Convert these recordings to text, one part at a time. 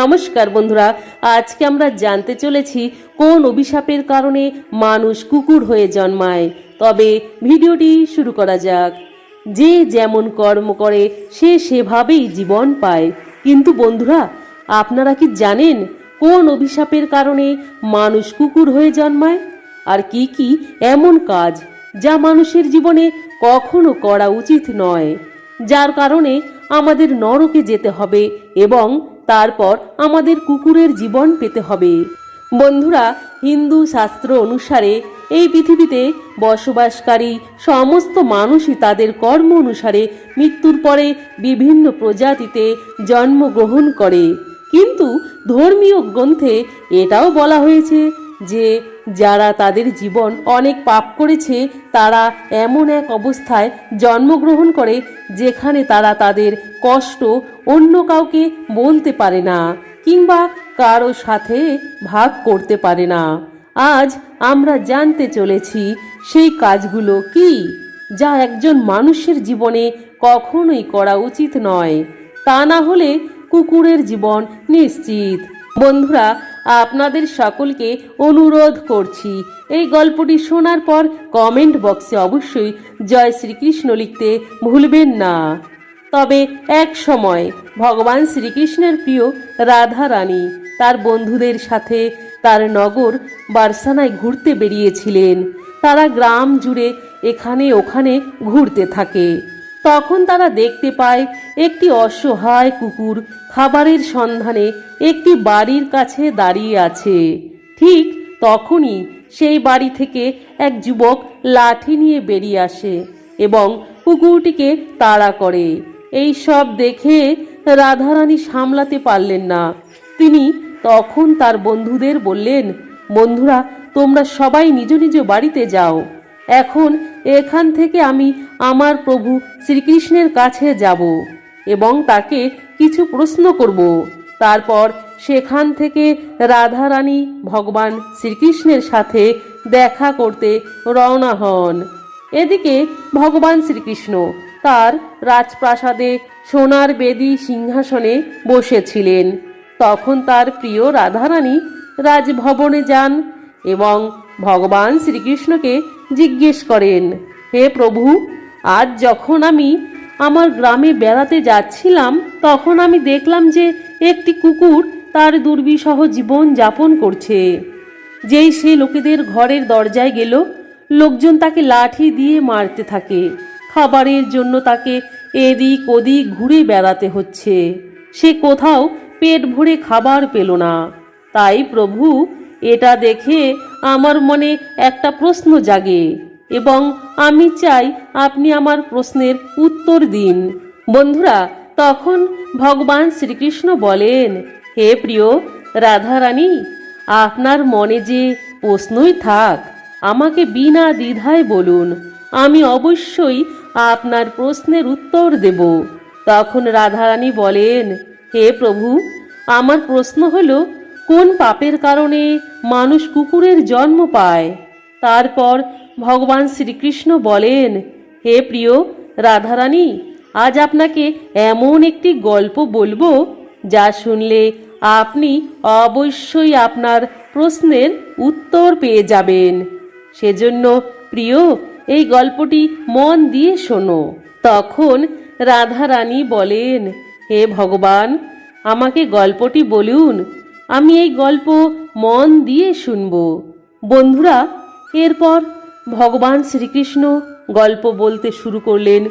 নমস্কার বন্ধুরা, আজকে আমরা জানতে চলেছি কোন অভিশাপের কারণে মানুষ কুকুর হয়ে জন্মায়। তবে ভিডিওটি শুরু করা যাক। যে যেমন কর্ম করে, সে সেভাবেই জীবন পায়। কিন্তু বন্ধুরা, আপনারা কি জানেন কোন অভিশাপের কারণে মানুষ কুকুর হয়ে জন্মায়? আর কি কি এমন কাজ যা মানুষের জীবনে কখনো করা উচিত নয়? যার কারণে আমাদের নরকে যেতে হবে এবং তারপর আমাদের কুকুরের জীবন পেতে হবে। বন্ধুরা, হিন্দু শাস্ত্র অনুসারে এই পৃথিবীতে বসবাসকারী সমস্ত মানুষই তাদের কর্ম অনুসারে মৃত্যুর পরে বিভিন্ন প্রজাতিতে জন্মগ্রহণ করে। কিন্তু ধর্মীয় গ্রন্থে এটাও বলা হয়েছে যে যারা তাদের জীবন অনেক পাপ করেছে, তারা এমন এক অবস্থায় জন্মগ্রহণ করে যেখানে তারা তাদের কষ্ট অন্য কাউকে বলতে পারে না কিংবা কারও সাথে ভাগ করতে পারে না। আজ আমরা জানতে চলেছি সেই কাজগুলো কি, যা একজন মানুষের জীবনে কখনোই করা উচিত নয়। তা না হলে কুকুরের জীবন নিশ্চিত। বন্ধুরা আপনাদের সকলকে অনুরোধ করছি। এই গল্পটি শোনার পর কমেন্ট বক্সে অবশ্যই জয় শ্রীকৃষ্ণ লিখতে ভুলবেন না। তবে এক সময় ভগবান শ্রীকৃষ্ণের প্রিয় রাধা রানী তার বন্ধুদের সাথে তার নগর বার্সানায় ঘুরতে বেরিয়েছিলেন। তারা গ্রাম জুড়ে এখানে ওখানে ঘুরতে থাকে। তখন তারা দেখতে পায় একটি অসহায় কুকুর খাবারের সন্ধানে একটি বাড়ির কাছে দাঁড়িয়ে আছে। ঠিক তখনই সেই বাড়ি থেকে এক যুবক লাঠি নিয়ে বেরিয়ে আসে এবং কুকুরটিকে তাড়া করে। এই সব দেখে রাধারানী সামলাতে পারলেন না। তিনি তখন তার বন্ধুদের বললেন, বন্ধুরা, তোমরা সবাই নিজ নিজ বাড়িতে যাও। এখন এখান থেকে আমি আমার প্রভু শ্রীকৃষ্ণের কাছে যাব। এবং তাকে কিছু প্রশ্ন করব। তারপর সেখান থেকে রাধারানী ভগবান শ্রীকৃষ্ণের সাথে দেখা করতে রওনা হন। এদিকে ভগবান শ্রীকৃষ্ণ তার রাজপ্রাসাদে সোনার বেদি সিংহাসনে বসেছিলেন। তখন তার প্রিয় রাধারানী রাজভবনে যান এবং ভগবান শ্রীকৃষ্ণকে জিজ্ঞেস করেন, হে প্রভু, আজ যখন আমি আমার গ্রামে বেড়াতে যাচ্ছিলাম, তখন আমি দেখলাম যে একটি কুকুর তার দুর্বিসহ জীবন যাপন করছে। যেই সে লোকেদের ঘরের দরজায় গেল, লোকজন তাকে লাঠি দিয়ে মারতে থাকে। খাবারের জন্য তাকে এদিক ওদিক ঘুরে বেড়াতে হচ্ছে। সে কোথাও পেট ভরে খাবার পেল না। তাই প্রভু, এটা দেখে আমার মনে একটা প্রশ্ন জাগে। এবং আমি চাই আপনি আমার প্রশ্নের উত্তর দিন। বন্ধুরা, তখন ভগবান শ্রীকৃষ্ণ বলেন, হে প্রিয় রাধারানী, আপনার মনে যে প্রশ্নই থাক, আমাকে বিনা দ্বিধায় বলুন। আমি অবশ্যই আপনার প্রশ্নের উত্তর দেব। তখন রাধারানী বলেন, হে প্রভু, আমার প্রশ্ন হল, কোন পাপের কারণে মানুষ কুকুরের জন্ম পায়? তারপর ভগবান শ্রীকৃষ্ণ বলেন, হে প্রিয় রাধারানী, আজ আপনাকে এমন একটি গল্প বলব যা শুনলে আপনি অবশ্যই আপনার প্রশ্নের উত্তর পেয়ে যাবেন। সেজন্য প্রিয়, এই গল্পটি মন দিয়ে শোনো। তখন রাধারানী বলেন, হে ভগবান, আমাকে গল্পটি বলুন। আমি এই গল্প মন দিয়ে শুনব। বন্ধুরা, এরপর ভগবান শ্রীকৃষ্ণ গল্প বলতে শুরু করলেন।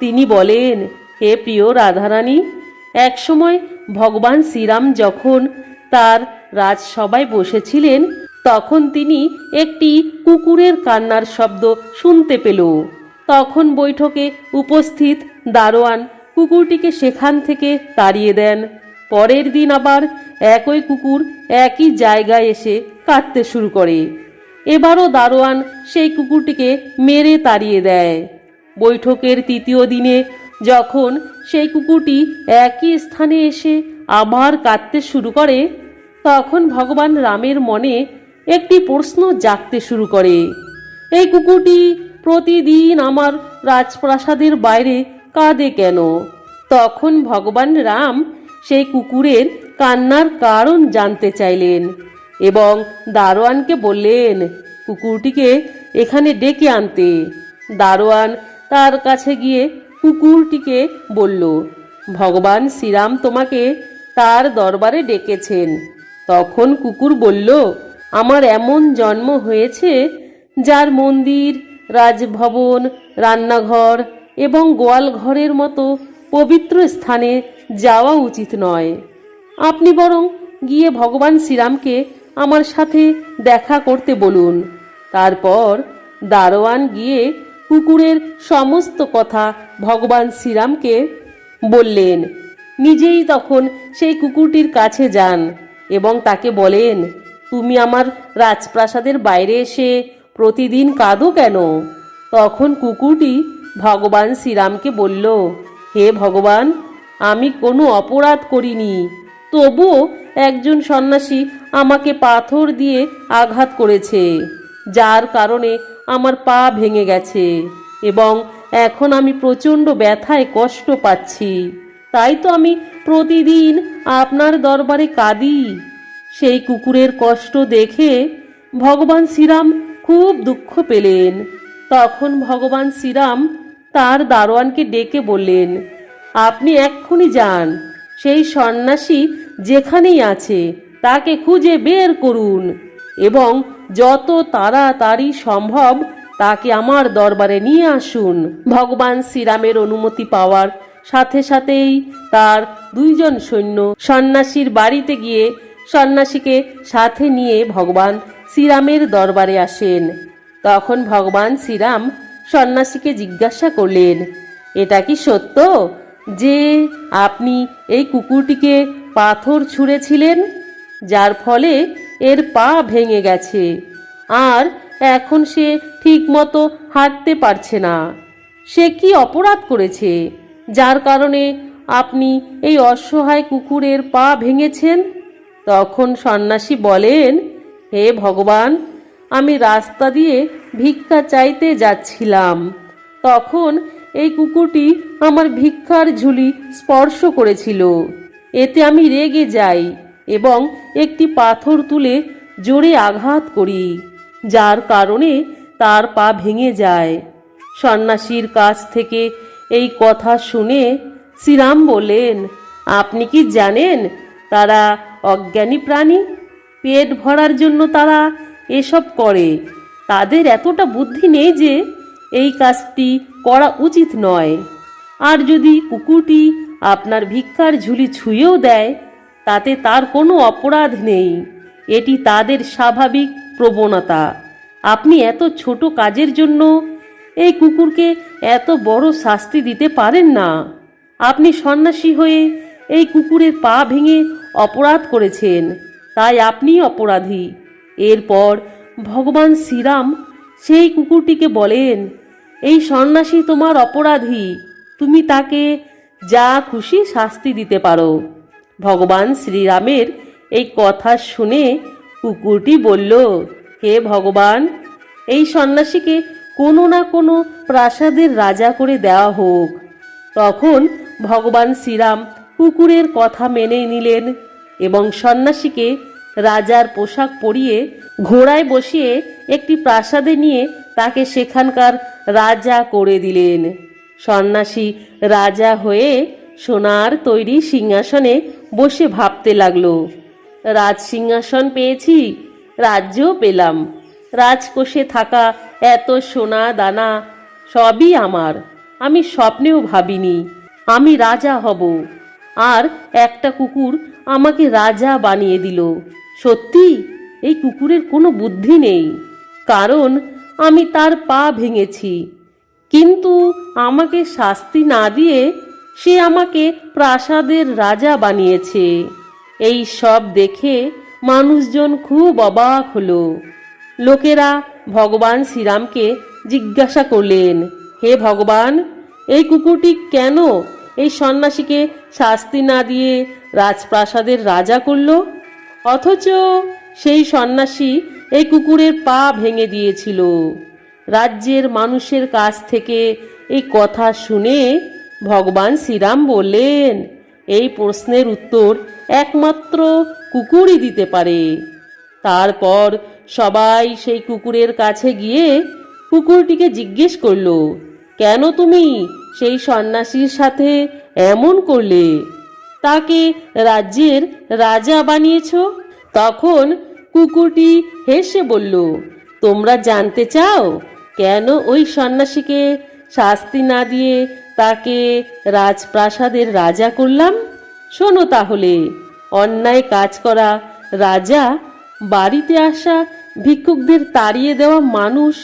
তিনি বলেন, হে প্রিয় রাধারানী, একসময় ভগবান শ্রীরাম যখন তার রাজসভায় বসেছিলেন, তখন তিনি একটি কুকুরের কান্নার শব্দ শুনতে পেল। তখন বৈঠকে উপস্থিত দারোয়ান কুকুরটিকে সেখান থেকে তাড়িয়ে দেন। পরের দিন আবার একই কুকুর একই জায়গায় এসে কাঁদতে শুরু করে। এবারও দারোয়ান সেই কুকুরটিকে মেরে তাড়িয়ে দেয়। বৈঠকের তৃতীয় দিনে যখন সেই কুকুরটি একই স্থানে এসে আবার কাঁদতে শুরু করে, তখন ভগবান রামের মনে একটি প্রশ্ন জাগতে শুরু করে। এই কুকুরটি প্রতিদিন আমার রাজপ্রাসাদের বাইরে কাঁদে কেন? তখন ভগবান রাম সেই কুকুরের কান্নার কারণ জানতে চাইলেন। এবং দারোয়ানকে বললেন, কুকুরটিকে এখানে ডেকে আনতে। দারোয়ান তার কাছে গিয়ে কুকুরটিকে বলল, ভগবান শ্রীরাম তোমাকে তার দরবারে ডেকেছেন। তখন কুকুর বলল, আমার এমন জন্ম হয়েছে যার মন্দির, রাজভবন, রান্নাঘর এবং গোয়াল ঘরের মতো পবিত্র স্থানে যাওয়া উচিত নয়। আপনি বরং গিয়ে ভগবান শ্রীরামকে আমার সাথে দেখা করতে বলুন। তারপর দারোয়ান গিয়ে কুকুরের সমস্ত কথা ভগবান শ্রীরামকে বললেন, নিজেই তখন সেই কুকুরটির কাছে যান এবং তাকে বলেন, তুমি আমার রাজপ্রাসাদের বাইরে এসে প্রতিদিন কাঁদো কেন? তখন কুকুরটি ভগবান শ্রীরামকে বলল, হে ভগবান, আমি কোনো অপরাধ করিনি, তবুও একজন সন্ন্যাসী আমাকে পাথর দিয়ে আঘাত করেছে, যার কারণে আমার পা ভেঙে গেছে এবং এখন আমি প্রচণ্ড ব্যথায় কষ্ট পাচ্ছি। তাই তো আমি প্রতিদিন আপনার দরবারে কাঁদি। সেই কুকুরের কষ্ট দেখে ভগবান শ্রীরাম খুব দুঃখ পেলেন। তখন ভগবান শ্রীরাম তার দারোয়ানকে ডেকে বললেন, আপনি এক্ষুনি যান। সেই সন্ন্যাসী যেখানেই আছে, তাকে খুঁজে বের করুন এবং যত তাড়াতাড়ি সম্ভব তাকে আমার দরবারে নিয়ে আসুন। ভগবান শ্রীরামের অনুমতি পাওয়ার সাথে সাথেই তার দুইজন সৈন্য সন্ন্যাসীর বাড়িতে গিয়ে সন্ন্যাসীকে সাথে নিয়ে ভগবান শ্রীরামের দরবারে আসেন। তখন ভগবান শ্রীরাম সন্ন্যাসীকে জিজ্ঞাসা করলেন, এটা কি সত্য যে আপনি এই কুকুরটিকে পাথর ছুঁড়েছিলেন, যার ফলে এর পা ভেঙে গেছে। আর এখন সে ঠিকমতো হাঁটতে পারছে না। সে কি অপরাধ করেছে? যার কারণে আপনি এই অসহায় কুকুরের পা ভেঙেছেন? তখন সন্ন্যাসী বলেন, হে ভগবান, আমি রাস্তা দিয়ে ভিক্ষা চাইতে যাচ্ছিলাম। তখন এই কুকুরটি আমার ভিক্ষার ঝুলি স্পর্শ করেছিল। এতে আমি রেগে যাই এবং একটি পাথর তুলে জোরে আঘাত করি, যার কারণে তার পা ভেঙে যায়। সন্ন্যাসীর কাছ থেকে এই কথা শুনে শ্রীরাম বললেন, আপনি কি জানেন তারা অজ্ঞানী প্রাণী? পেট ভরার জন্য তারা এসব করে। তাদের এতটা বুদ্ধি নেই যে এই কাজটি করা উচিত নয়। আর যদি কুকুরটি আপনার ভিক্ষার ঝুলি ছুঁয়েও দেয়, তাতে তার কোনো অপরাধ নেই। এটি তাদের স্বাভাবিক প্রবণতা। আপনি এত ছোট কাজের জন্য এই কুকুরকে এত বড় শাস্তি দিতে পারেন না। আপনি সন্ন্যাসী হয়ে এই কুকুরের পা ভেঙে অপরাধ করেছেন, তাই আপনি অপরাধী। এরপর ভগবান শ্রীরাম সেই কুকুরটিকে বলেন, এই সন্ন্যাসী তোমার অপরাধী। তুমি তাকে যা খুশি শাস্তি দিতে পারো। ভগবান শ্রীরামের এই কথা শুনে কুকুরটি বলল, হে ভগবান, এই সন্ন্যাসীকে কোনো না কোনো প্রাসাদের রাজা করে দেওয়া হোক। তখন ভগবান শ্রীরাম কুকুরের কথা মেনে নিলেন এবং সন্ন্যাসীকে রাজার পোশাক পরিয়ে ঘোড়ায় বসিয়ে একটি প্রাসাদে নিয়ে তাকে সেখানকার রাজা করে দিলেন। সন্ন্যাসী রাজা হয়ে সোনার তৈরি সিংহাসনে বসে ভাবতে লাগল। রাজ সিংহাসন পেয়েছি, রাজ্যও পেলাম। রাজকোষে থাকা এত সোনা দানা সবই আমার। আমি স্বপ্নেও ভাবিনি, আমি রাজা হব। আর একটা কুকুর আমাকে রাজা বানিয়ে দিল। সত্যি? এই কুকুরের কোনো বুদ্ধি নেই। কারণ আমি তার পা ভেঙেছি। কিন্তু আমাকে শাস্তি না দিয়ে সে আমাকে প্রাসাদের রাজা বানিয়েছে। এই সব দেখে মানুষজন খুব অবাক হলো। লোকেরা ভগবান শ্রীরামকে জিজ্ঞাসা করলেন, হে ভগবান, এই কুকুরটি কেন এই সন্ন্যাসীকে শাস্তি না দিয়ে রাজপ্রাসাদের রাজা করল? অথচ সেই সন্ন্যাসী এই কুকুরের পা ভেঙে দিয়েছিল। রাজ্যের মানুষের কাছ থেকে এই কথা শুনে ভগবান শ্রীরাম বললেন, এই প্রশ্নের উত্তর একমাত্র কুকুরই দিতে পারে। তারপর সবাই সেই কুকুরের কাছে গিয়ে কুকুরটিকে জিজ্ঞেস করল, কেন তুমি সেই সন্ন্যাসীর সাথে এমন করলে? তাকে রাজ্যের রাজা বানিয়েছ? তখন কুকুরটি হেসে বলল, তোমরা জানতে চাও কেন ওই সন্ন্যাসীকে শাস্তি না দিয়ে তাকে রাজপ্রাসাদের রাজা করলাম? শোনো তাহলে, অন্যায় কাজ করা রাজা, বাড়িতে আসা ভিক্ষুকদের তাড়িয়ে দেওয়া মানুষ,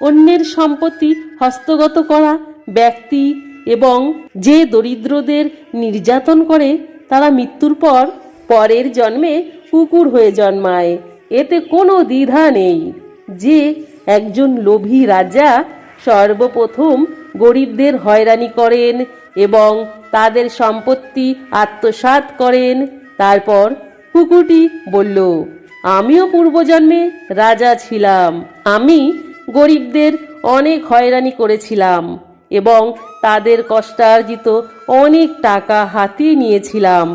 অন্যের সম্পত্তি হস্তগত করা ব্যক্তি এবং যে দরিদ্রদের নির্যাতন করে, তারা মৃত্যুর পর পরের জন্মে কুকুর হয়ে জন্মায়। এতে কোনো দ্বিধা নেই। যে একজন লোভী রাজা সর্বপ্রথম গরিবদের হয়রানি করেন এবং তাদের সম্পত্তি আত্মসাৎ করেন। তারপর কুকুরটি বলল, আমিও পূর্বজন্মে রাজা ছিলাম। আমি গরিবদের অনেক হয়রানি করেছিলাম এবং তাদের কষ্টার্জিত অনেক টাকা হাতিয়ে নিয়েছিলাম।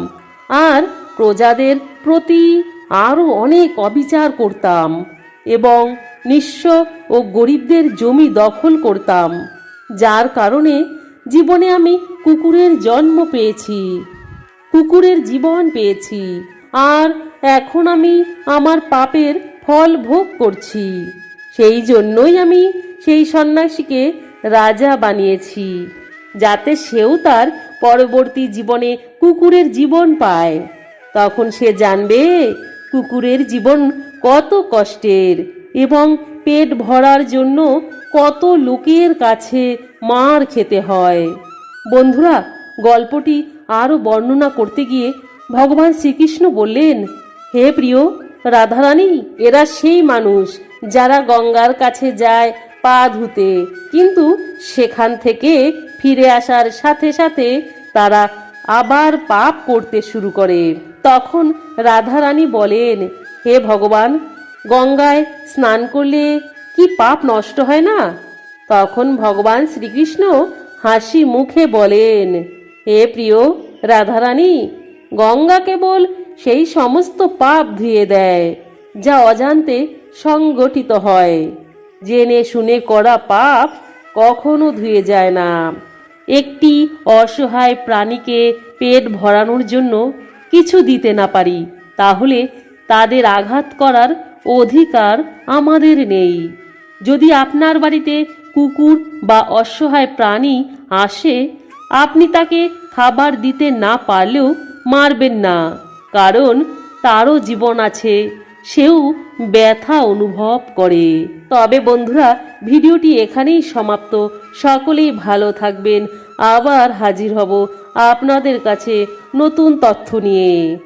আর প্রজাদের প্রতি আরও অনেক অবিচার করতাম এবং নিঃস্ব ও গরিবদের জমি দখল করতাম, যার কারণে জীবনে আমি কুকুরের জন্ম পেয়েছি, কুকুরের জীবন পেয়েছি, আর এখন আমি আমার পাপের ফল ভোগ করছি। সেই জন্যই আমি সেই সন্ন্যাসীকে রাজা বানিয়েছি, যাতে সেও তার পরবর্তী জীবনে কুকুরের জীবন পায়। তখন সে জানবে, কুকুরের জীবন কত কষ্টের। এবং পেট ভরার জন্য কত লোকের কাছে মার খেতে হয়। বন্ধুরা, গল্পটি আরও বর্ণনা করতে গিয়ে ভগবান শ্রীকৃষ্ণ বললেন, হে প্রিয় রাধারানী, এরা সেই মানুষ যারা গঙ্গার কাছে যায় পা ধুতে। কিন্তু সেখান থেকে ফিরে আসার সাথে সাথে তারা আবার পাপ করতে শুরু করে। তখন রাধারানী বলেন, হে ভগবান গঙ্গায় স্নান করলে কি পাপ নষ্ট হয় না? তখন ভগবান শ্রীকৃষ্ণ হাসি মুখে বলেন, হে প্রিয় রাধারানী, গঙ্গা কেবল সেই সমস্ত পাপ ধুয়ে দেয়, যা অজান্তে সংগঠিত হয়। জেনে শুনে করা পাপ কখনো ধুয়ে যায় না। একটি অসহায় প্রাণীকে পেট ভরানোর জন্য কিছু দিতে না পারি, তাহলে তাদের আঘাত করার অধিকার আমাদের নেই। যদি আপনার বাড়িতে কুকুর বা অসহায় প্রাণী আসে, আপনি তাকে খাবার দিতে না পারলেও মারবেন না, কারণ তারও জীবন আছে, সেও ব্যথা অনুভব করে। তবে বন্ধুরা, ভিডিওটি এখানেই সমাপ্ত। সকলেই ভালো থাকবেন। আবার হাজির হব আপনাদের কাছে নতুন তথ্য নিয়ে।